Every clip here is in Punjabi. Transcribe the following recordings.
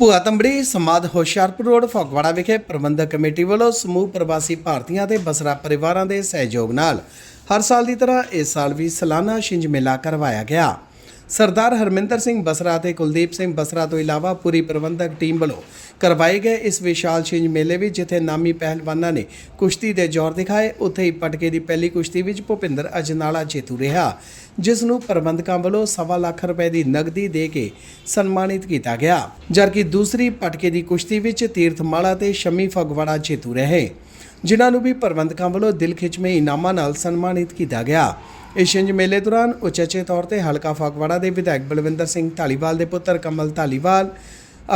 ਭੂਆ ਤੰਬੜੀ ਸਮਾਦ ਹੁਸ਼ਿਆਰਪੁਰ ਰੋਡ, ਫਗਵਾੜਾ ਵਿਖੇ ਪ੍ਰਬੰਧਕ ਕਮੇਟੀ ਵੱਲੋਂ ਸਮੂਹ ਪ੍ਰਵਾਸੀ ਭਾਰਤੀਆਂ ਤੇ ਬਸਰਾ ਪਰਿਵਾਰਾਂ ਦੇ ਸਹਿਯੋਗ ਨਾਲ ਹਰ ਸਾਲ ਦੀ ਤਰ੍ਹਾਂ ਇਸ ਸਾਲ ਵੀ ਸਾਲਾਨਾ ਛਿੰਝ ਮੇਲਾ ਕਰਵਾਇਆ ਗਿਆ। ਸਰਦਾਰ ਹਰਮਿੰਦਰ ਸਿੰਘ ਬਸਰਾ ਤੇ ਕੁਲਦੀਪ ਸਿੰਘ ਬਸਰਾ ਤੋਂ ਇਲਾਵਾ ਪੂਰੀ ਪ੍ਰਬੰਧਕ ਟੀਮ ਵੱਲੋਂ ਕਰਵਾਏ ਗਏ ਇਸ ਵਿਸ਼ਾਲ ਛਿੰਝ ਮੇਲੇ ਵਿੱਚ, ਜਿੱਥੇ ਨਾਮੀ ਪਹਿਲਵਾਨਾਂ ਨੇ ਕੁਸ਼ਤੀ ਦੇ ਜ਼ੋਰ ਦਿਖਾਏ, ਉੱਥੇ ਹੀ ਪਟਕੇ ਦੀ ਪਹਿਲੀ ਕੁਸ਼ਤੀ ਵਿੱਚ ਭੁਪਿੰਦਰ ਅਜਨਾਲਾ ਜੇਤੂ ਰਿਹਾ। ਜਿਸ ਨੂੰ ਪ੍ਰਬੰਧਕਾਂ ਵੱਲੋਂ ਸਵਾ ਲੱਖ ਰੁਪਏ ਦੀ ਨਗਦੀ ਦੇ ਕੇ ਸਨਮਾਨਿਤ ਕੀਤਾ ਗਿਆ। ਜਦਕਿ ਦੂਸਰੀ ਪਟਕੇ ਦੀ ਕੁਸ਼ਤੀ ਵਿੱਚ ਤੀਰਥਮਾਲਾ ਤੇ ਸ਼ਮੀ ਫਗਵਾੜਾ ਜੇਤੂ ਰਹੇ। ਜਿਨ੍ਹਾਂ ਨੂੰ ਵੀ ਪ੍ਰਬੰਧਕਾਂ ਵੱਲੋਂ ਦਿਲ ਖਿੱਚਵੇਂ ਇਨਾਮਾਂ ਨਾਲ ਸਨਮਾਨਿਤ ਕੀਤਾ ਗਿਆ। ਇਸ ਛਿੰਝ ਮੇਲੇ ਦੌਰਾਨ ਉਚੇਚੇ ਤੌਰ ਤੇ ਹਲਕਾ ਫਾਕਵਾੜਾ ਦੇ ਵਿਧਾਇਕ ਬਲਵਿੰਦਰ ਸਿੰਘ ਢਾਲੀਵਾਲ ਦੇ ਪੁੱਤਰ ਕਮਲ ਢਾਲੀਵਾਲ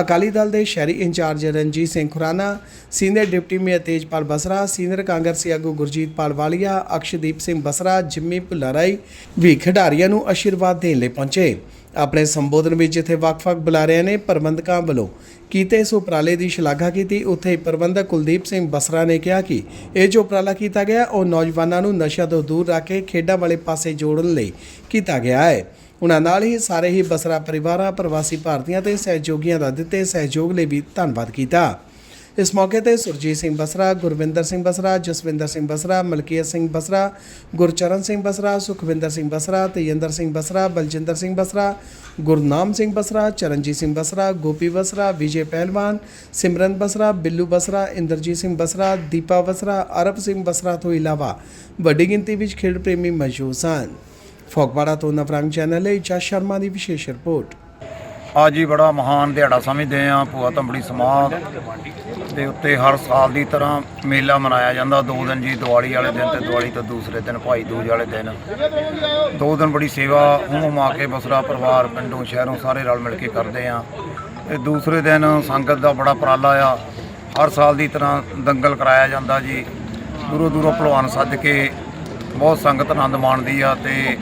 ਅਕਾਲੀ ਦਲ ਦੇ ਸ਼ਹਿਰੀ incharge Ranjit Singh Khurana, senior deputy mayor Tejpal Basra, senior ਕਾਂਗਰਸੀ ਆਗੂ ਗੁਰਜੀਤ ਪਾਲ ਵਾਲੀਆ, ਅਕਸ਼ਦੀਪ ਸਿੰਘ ਬਸਰਾ, ਜਿੰਮੀ ਭੁੱਲਾਰਾਈ ਵੀ ਖਿਡਾਰੀਆਂ ਨੂੰ ਆਸ਼ੀਰਵਾਦ ਦੇਣ ਲਈ ਪਹੁੰਚੇ। ਆਪਣੇ ਸੰਬੋਧਨ ਵਿੱਚ ਜਿੱਥੇ ਵੱਖ-ਵੱਖ ਬੁਲਾਰਿਆਂ ਨੇ ਪ੍ਰਬੰਧਕਾਂ ਵੱਲੋਂ ਕੀਤੇ ਇਸ ਉਪਰਾਲੇ ਦੀ ਸ਼ਲਾਘਾ ਕੀਤੀ, ਉੱਥੇ ਪ੍ਰਬੰਧਕ ਕੁਲਦੀਪ ਸਿੰਘ ਬਸਰਾ ਨੇ ਕਿਹਾ ਕਿ ਇਹ ਜੋ ਉਪਰਾਲਾ ਕੀਤਾ ਗਿਆ, ਉਹ ਨੌਜਵਾਨਾਂ ਨੂੰ ਨਸ਼ਿਆਂ ਤੋਂ ਦੂਰ ਰੱਖ ਕੇ ਖੇਡਾਂ ਵਾਲੇ ਪਾਸੇ ਜੋੜਨ ਲਈ ਕੀਤਾ ਗਿਆ ਹੈ। ਉਹਨਾਂ ਨਾਲ ਹੀ ਸਾਰੇ ਹੀ ਬਸਰਾ ਪਰਿਵਾਰਾਂ, ਪ੍ਰਵਾਸੀ ਭਾਰਤੀਆਂ ਤੇ ਸਹਿਯੋਗੀਆਂ ਦਾ ਦਿੱਤੇ ਸਹਿਯੋਗ ਲਈ ਵੀ ਧੰਨਵਾਦ ਕੀਤਾ। ਇਸ ਮੌਕੇ ਤੇ ਸੁਰਜੀਤ ਸਿੰਘ ਬਸਰਾ ਗੁਰਵਿੰਦਰ ਸਿੰਘ ਬਸਰਾ ਜਸਵਿੰਦਰ ਸਿੰਘ ਬਸਰਾ ਮਲਕੀਅਤ ਸਿੰਘ ਬਸਰਾ ਗੁਰਚਰਨ ਸਿੰਘ ਬਸਰਾ ਸੁਖਵਿੰਦਰ ਸਿੰਘ ਬਸਰਾ ਤੇਜਿੰਦਰ ਸਿੰਘ ਬਸਰਾ ਬਲਜਿੰਦਰ ਸਿੰਘ ਬਸਰਾ ਗੁਰਨਾਮ ਸਿੰਘ ਬਸਰਾ ਚਰਨਜੀਤ ਸਿੰਘ ਬਸਰਾ ਗੋਪੀ ਬਸਰਾ ਵਿਜੇ ਪਹਿਲਵਾਨ ਸਿਮਰਨ ਬਸਰਾ ਬਿੱਲੂ ਬਸਰਾ ਇੰਦਰਜੀਤ ਸਿੰਘ ਬਸਰਾ ਦੀਪਾ ਬਸਰਾ ਅਰਬ ਸਿੰਘ ਬਸਰਾ ਤੋਂ ਇਲਾਵਾ ਵੱਡੀ ਗਿਣਤੀ ਵਿੱਚ ਖੇਡ ਪ੍ਰੇਮੀ ਮੌਜੂਦ ਸਨ ਫੋਗਵਾੜਾ ਤੋਂ ਨਵਰੰਗ ਚੈਨਲ ਲਈ ਜਸ ਸ਼ਰਮਾ ਦੀ ਵਿਸ਼ੇਸ਼ ਰਿਪੋਰਟ ਅੱਜ ਹੀ ਬੜਾ ਮਹਾਨ ਦਿਹਾੜਾ ਸਮਝਦੇ ਆ ਭੂਆ ਤੰਬੜੀ ਸਮਾਧ ਦੇ ਉੱਤੇ ਹਰ ਸਾਲ ਦੀ ਤਰ੍ਹਾਂ ਮੇਲਾ ਮਨਾਇਆ ਜਾਂਦਾ। ਦੋ ਦਿਨ ਜੀ ਦੀਵਾਲੀ ਵਾਲੇ ਦਿਨ ਤੇ ਦੀਵਾਲੀ ਤੋਂ ਦੂਸਰੇ ਦਿਨ ਭਾਈ ਦੂਜ ਵਾਲੇ ਦਿਨ। ਦੋ ਦਿਨ ਬੜੀ ਸੇਵਾ ਹੁਮ ਆ ਕੇ ਬਸਰਾ ਪਰਿਵਾਰ, ਪਿੰਡੋਂ, ਸ਼ਹਿਰੋਂ ਸਾਰੇ ਰਲ ਮਿਲ ਕੇ ਕਰਦੇ ਆ ਤੇ ਦੂਸਰੇ ਦਿਨ ਸੰਗਤ ਦਾ ਬੜਾ ਉਪਰਾਲਾ ਆ। ਹਰ ਸਾਲ ਦੀ ਤਰ੍ਹਾਂ ਦੰਗਲ ਕਰਾਇਆ ਜਾਂਦਾ ਜੀ। ਦੂਰੋਂ ਦੂਰੋਂ ਭਲਵਾਨ ਸੱਦ ਕੇ ਬਹੁਤ ਸੰਗਤ ਆਨੰਦ ਮਾਣਦੀ ਆ ਤੇ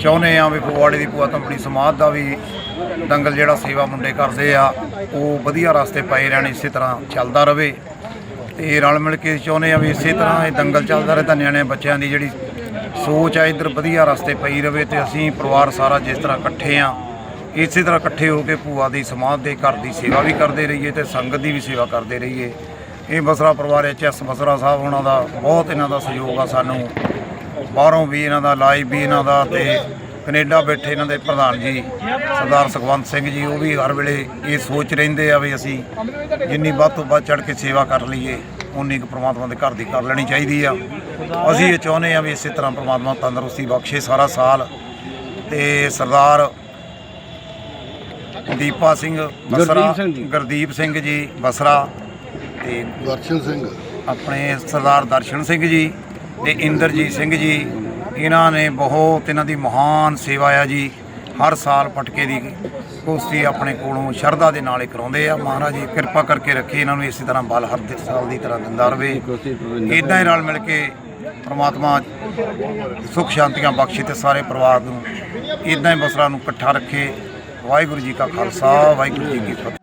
ਚਾਹੁੰਦੇ ਆ ਵੀ ਫਗਵਾੜੇ ਦੀ ਭੂਆ ਤੰਬੜੀ ਸਮਾਜ ਦਾ ਵੀ ਦੰਗਲ ਜਿਹੜਾ ਸੇਵਾ ਮੁੰਡੇ ਕਰਦੇ ਆ, ਉਹ ਵਧੀਆ ਰਸਤੇ ਪਏ ਰਹਿਣ, ਇਸੇ ਤਰ੍ਹਾਂ ਚੱਲਦਾ ਰਵੇ ਤੇ ਰਲ ਮਿਲ ਕੇ ਚਾਹੁੰਦੇ ਆ ਵੀ ਇਸੇ ਤਰ੍ਹਾਂ ਇਹ ਦੰਗਲ ਚੱਲਦਾ ਰਹੇ ਤਾਂ ਨਿਆਣੇ ਬੱਚਿਆਂ ਦੀ ਜਿਹੜੀ ਸੋਚ ਆ, ਇਧਰ ਵਧੀਆ ਰਸਤੇ ਪਈ ਰਵੇ ਤੇ ਅਸੀਂ ਪਰਿਵਾਰ ਸਾਰਾ ਜਿਸ ਤਰ੍ਹਾਂ ਇਕੱਠੇ ਆ, ਇਸੇ ਤਰ੍ਹਾਂ ਇਕੱਠੇ ਹੋ ਕੇ ਭੂਆ ਦੀ ਸਮਾਜ ਦੇ ਘਰ ਦੀ ਸੇਵਾ ਵੀ ਕਰਦੇ ਰਹੀਏ ਤੇ ਸੰਗਤ ਦੀ ਵੀ ਸੇਵਾ ਕਰਦੇ ਰਹੀਏ। ਇਹ ਬਸਰਾ ਪਰਿਵਾਰ ਐਚ ਐਸ ਬਸਰਾ ਸਾਹਿਬ ਉਹਨਾਂ ਦਾ ਬਹੁਤ ਇਹਨਾਂ ਦਾ ਸਹਿਯੋਗ ਆ ਸਾਨੂੰ। ਬਾਹਰੋਂ ਵੀ ਇਹਨਾਂ ਦਾ ਲਾਈਵ ਵੀ ਇਹਨਾਂ ਦਾ ਤੇ ਕੈਨੇਡਾ ਬੈਠੇ ਇਹਨਾਂ ਦੇ ਪ੍ਰਧਾਨ ਜੀ ਸਰਦਾਰ ਸੁਖਵੰਤ ਸਿੰਘ ਜੀ ਉਹ ਵੀ ਹਰ ਵੇਲੇ ਇਹ ਸੋਚ ਰਹਿੰਦੇ ਆ ਵੀ ਅਸੀਂ ਜਿੰਨੀ ਵੱਧ ਤੋਂ ਵੱਧ ਚੜ ਕੇ ਸੇਵਾ ਕਰ ਲਈਏ ਉਨੀ ਕੁ ਪ੍ਰਮਾਤਮਾ ਦੇ ਘਰ ਦੀ ਕਰ ਲੈਣੀ ਚਾਹੀਦੀ ਆ। ਅਸੀਂ ਇਹ ਚਾਹੁੰਦੇ ਆ ਵੀ ਇਸੇ ਤਰ੍ਹਾਂ ਪ੍ਰਮਾਤਮਾ ਤੰਦਰੁਸਤੀ ਬਖਸ਼ੇ ਸਾਰਾ ਸਾਲ। ਤੇ ਸਰਦਾਰ ਦੀਪਾ ਸਿੰਘ ਬਸਰਾ ਗੁਰਦੀਪ ਸਿੰਘ ਜੀ ਬਸਰਾ ਤੇ ਦਰਸ਼ਨ ਸਿੰਘ। ਆਪਣੇ ਸਰਦਾਰ ਦਰਸ਼ਨ ਸਿੰਘ ਜੀ ਤੇ ਇੰਦਰਜੀਤ ਸਿੰਘ ਜੀ, ਇਹਨਾਂ ਨੇ ਬਹੁਤ ਇਹਨਾਂ ਦੀ ਮਹਾਨ ਸੇਵਾ ਆ ਜੀ। ਹਰ ਸਾਲ ਪਟਕੇ ਦੀ ਕੁਸ਼ਤੀ ਆਪਣੇ ਕੋਲੋਂ ਸ਼ਰਧਾ ਦੇ ਨਾਲ ਹੀ ਕਰਾਉਂਦੇ ਆ। ਮਹਾਰਾਜ ਜੀ, ਕਿਰਪਾ ਕਰਕੇ ਰੱਖੇ ਇਹਨਾਂ ਨੂੰ ਇਸੇ ਤਰ੍ਹਾਂ ਬਲ ਹਰ ਸਾਲ ਦੀ ਤਰ੍ਹਾਂ ਦਿੰਦਾ ਰਵੇ ਇਦਾਂ ਹੀ ਰਲ ਮਿਲ ਕੇ ਪ੍ਰਮਾਤਮਾ ਸੁਖ ਸ਼ਾਂਤੀਆਂ ਬਖਸ਼ੇ ਤੇ ਸਾਰੇ ਪਰਿਵਾਰ ਨੂੰ ਇਦਾਂ ਹੀ ਬਸਰਾ ਨੂੰ ਇਕੱਠਾ ਰੱਖੇ। ਵਾਹਿਗੁਰੂ ਜੀ ਕਾ ਖਾਲਸਾ, ਵਾਹਿਗੁਰੂ ਜੀ ਕੀ ਫਤਿਹ।